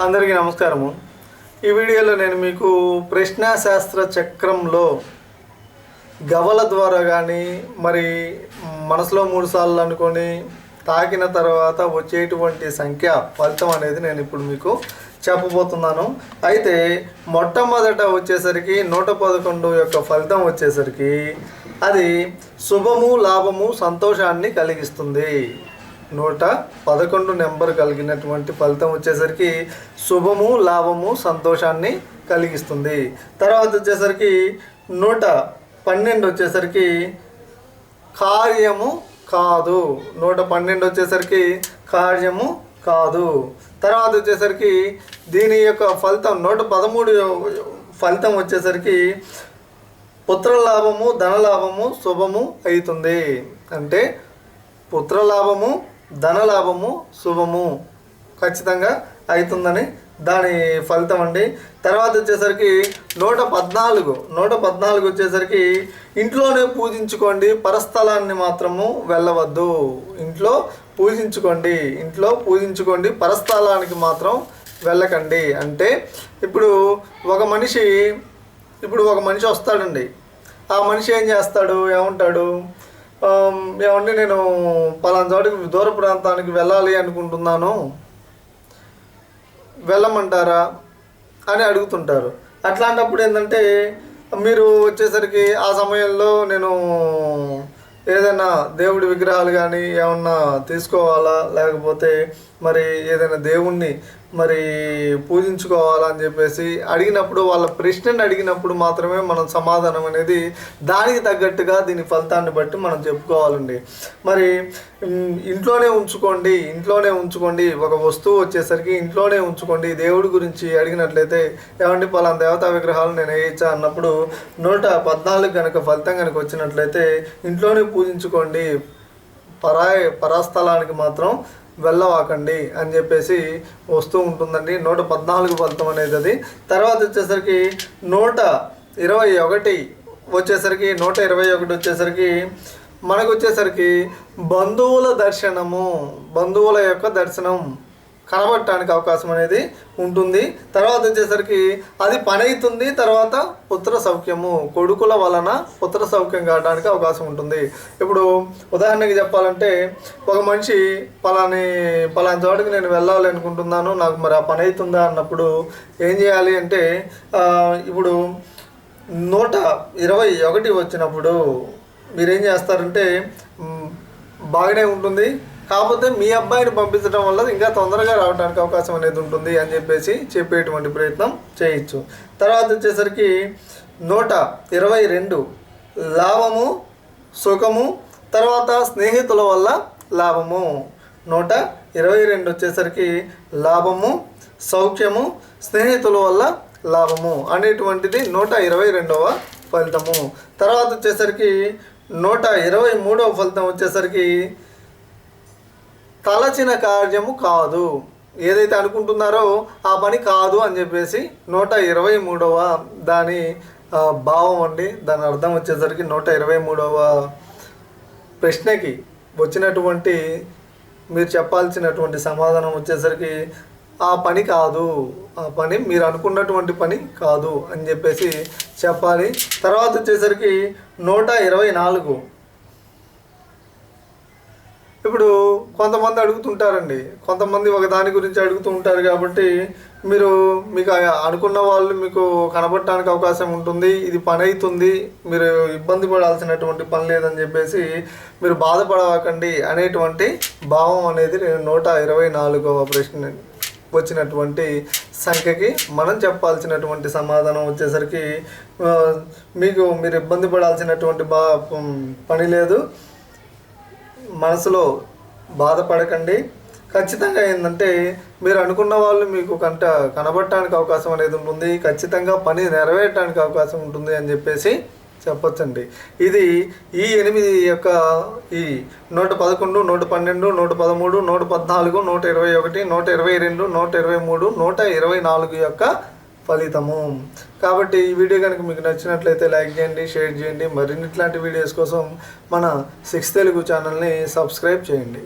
అందరికీ నమస్కారము. ఈ వీడియోలో నేను మీకు ప్రశ్నాశాస్త్ర చక్రంలో గవల ద్వారా కానీ మరి మనసులో మూడు సార్లు అనుకొని తాకిన తర్వాత వచ్చేటువంటి సంఖ్య ఫలితం అనేది నేను ఇప్పుడు మీకు చెప్పబోతున్నాను. అయితే మొట్టమొదట వచ్చేసరికి నూట పదకొండు యొక్క ఫలితం వచ్చేసరికి అది శుభము లాభము సంతోషాన్ని కలిగిస్తుంది. నూట పదకొండు నెంబర్ కలిగినటువంటి ఫలితం వచ్చేసరికి శుభము లాభము సంతోషాన్ని కలిగిస్తుంది. తర్వాత వచ్చేసరికి నూట పన్నెండు వచ్చేసరికి కార్యము కాదు. నూట పన్నెండు వచ్చేసరికి కార్యము కాదు. తర్వాత వచ్చేసరికి దీని యొక్క ఫలితం నూట పదమూడు ఫలితం వచ్చేసరికి పుత్రలాభము ధనలాభము శుభము అవుతుంది అంటే పుత్రలాభము ధనలాభము శుభము ఖచ్చితంగా అవుతుందని దాని ఫలితం అండి. తర్వాత వచ్చేసరికి నూట పద్నాలుగు నూట పద్నాలుగు వచ్చేసరికి ఇంట్లోనే పూజించుకోండి పరస్థలాన్ని మాత్రము వెళ్ళవద్దు. ఇంట్లో పూజించుకోండి ఇంట్లో పూజించుకోండి పరస్థలానికి మాత్రం వెళ్ళకండి. అంటే ఇప్పుడు ఒక మనిషి ఇప్పుడు ఒక మనిషి వస్తాడండి. ఆ మనిషి ఏం చేస్తాడు? ఏమంటాడు? ఏమంటే నేను పలానా చోటికి దూర ప్రాంతానికి వెళ్ళాలి అనుకుంటున్నాను. వెళ్ళమంటారా అని అడుగుతుంటారు. అట్లాంటప్పుడు ఏంటంటే మీరు వచ్చేసరికి ఆ సమయంలో నేను ఏదైనా దేవుడి విగ్రహాలు కానీ ఏమన్నా తీసుకోవాలా? లేకపోతే మరి ఏదైనా దేవుణ్ణి మరి పూజించుకోవాలని చెప్పేసి అడిగినప్పుడు వాళ్ళ ప్రశ్నని అడిగినప్పుడు మాత్రమే మనం సమాధానం అనేది దానికి తగ్గట్టుగా దీని ఫలితాన్ని బట్టి మనం చెప్పుకోవాలండి. మరి ఇంట్లోనే ఉంచుకోండి ఇంట్లోనే ఉంచుకోండి. ఒక వస్తువు వచ్చేసరికి ఇంట్లోనే ఉంచుకోండి. దేవుడి గురించి అడిగినట్లయితే ఏమండి పలానా దేవతా విగ్రహాలు నేను వేయించా? అన్నప్పుడు నూట పద్నాలుగు కనుక ఫలితం కనుక వచ్చినట్లయితే ఇంట్లోనే పూజించుకోండి. పరాయ పరాస్థలానికి మాత్రం వెళ్ళవాకండి అని చెప్పేసి వస్తూ ఉంటుందండి. నూట పద్నాలుగు ఫలితం అనేది అది. తర్వాత వచ్చేసరికి నూట ఇరవై ఒకటి వచ్చేసరికి నూట ఇరవై ఒకటి వచ్చేసరికి మనకు వచ్చేసరికి బంధువుల దర్శనము బంధువుల యొక్క దర్శనం. కనబడటానికి అవకాశం అనేది ఉంటుంది. తర్వాత వచ్చేసరికి అది పని అవుతుంది తర్వాత పుత్ర సౌఖ్యము. కొడుకుల వలన పుత్ర సౌఖ్యం కావడానికి అవకాశం ఉంటుంది. ఇప్పుడు ఉదాహరణకి చెప్పాలంటే ఒక మనిషి పలాని పలాని చోటకి నేను వెళ్ళాలి అనుకుంటున్నాను నాకు మరి ఆ పని అవుతుందా అన్నప్పుడు ఏం చేయాలి అంటే ఇప్పుడు నూట ఇరవై ఒకటి వచ్చినప్పుడు మీరేం చేస్తారంటే బాగానే ఉంటుంది. కాకపోతే మీ అబ్బాయిని పంపించడం వల్ల ఇంకా తొందరగా రావడానికి అవకాశం అనేది ఉంటుంది అని చెప్పేసి చెప్పేటువంటి ప్రయత్నం చేయొచ్చు. తర్వాత వచ్చేసరికి నూట ఇరవై రెండు లాభము సుఖము తర్వాత స్నేహితుల వల్ల లాభము. నూట ఇరవై రెండు వచ్చేసరికి లాభము సౌఖ్యము స్నేహితుల వల్ల లాభము అనేటువంటిది నూట ఇరవై రెండవ ఫలితము. తర్వాత వచ్చేసరికి నూట ఇరవై మూడవ ఫలితం వచ్చేసరికి తలచిన కార్యము కాదు. ఏదైతే అనుకుంటున్నారో ఆ పని కాదు అని చెప్పేసి నూట ఇరవై మూడవ దాని భావం అండి. దాని అర్థం వచ్చేసరికి నూట ఇరవై మూడవ ప్రశ్నకి వచ్చినటువంటి మీరు చెప్పాల్సినటువంటి సమాధానం వచ్చేసరికి ఆ పని కాదు. ఆ పని మీరు అనుకున్నటువంటి పని కాదు అని చెప్పేసి చెప్పాలి. తర్వాత వచ్చేసరికి నూట ఇరవై నాలుగు ఇప్పుడు కొంతమంది అడుగుతుంటారండి. కొంతమంది ఒక దాని గురించి అడుగుతూ ఉంటారు కాబట్టి మీరు మీకు ఆ- అనుకున్న వాళ్ళు మీకు కనబడటానికి అవకాశం ఉంటుంది ఇది పని అవుతుంది మీరు ఇబ్బంది పడాల్సినటువంటి పని లేదని చెప్పేసి మీరు బాధపడకండి అనేటువంటి భావం అనేది నేను నూట ఇరవై నాలుగవ ప్రశ్న వచ్చినటువంటి సంఖ్యకి మనం చెప్పాల్సినటువంటి సమాధానం వచ్చేసరికి మీకు మీరు ఇబ్బంది పడాల్సినటువంటి బా పని లేదు. మనసులో బాధపడకండి. ఖచ్చితంగా ఏంటంటే మీరు అనుకున్న వాళ్ళు మీకు కంట కనబడటానికి అవకాశం అనేది ఉంటుంది. ఖచ్చితంగా పని నెరవేరటానికి అవకాశం ఉంటుంది అని చెప్పేసి చెప్పొచ్చండి. ఇది ఈ ఎనిమిది యొక్క ఈ నూట పదకొండు నూట పన్నెండు నూట పదమూడు నూట పద్నాలుగు నూట ఇరవై ఒకటి నూట ఇరవై రెండు నూట ఇరవై మూడు నూట ఇరవై నాలుగు యొక్క ఫలితము. కాబట్టి ఈ వీడియో కనుక మీకు నచ్చినట్లయితే లైక్ చేయండి షేర్ చేయండి. మరిన్ని ఇట్లాంటి వీడియోస్ కోసం మన సిక్స్ తెలుగు ఛానల్ని సబ్స్క్రైబ్ చేయండి.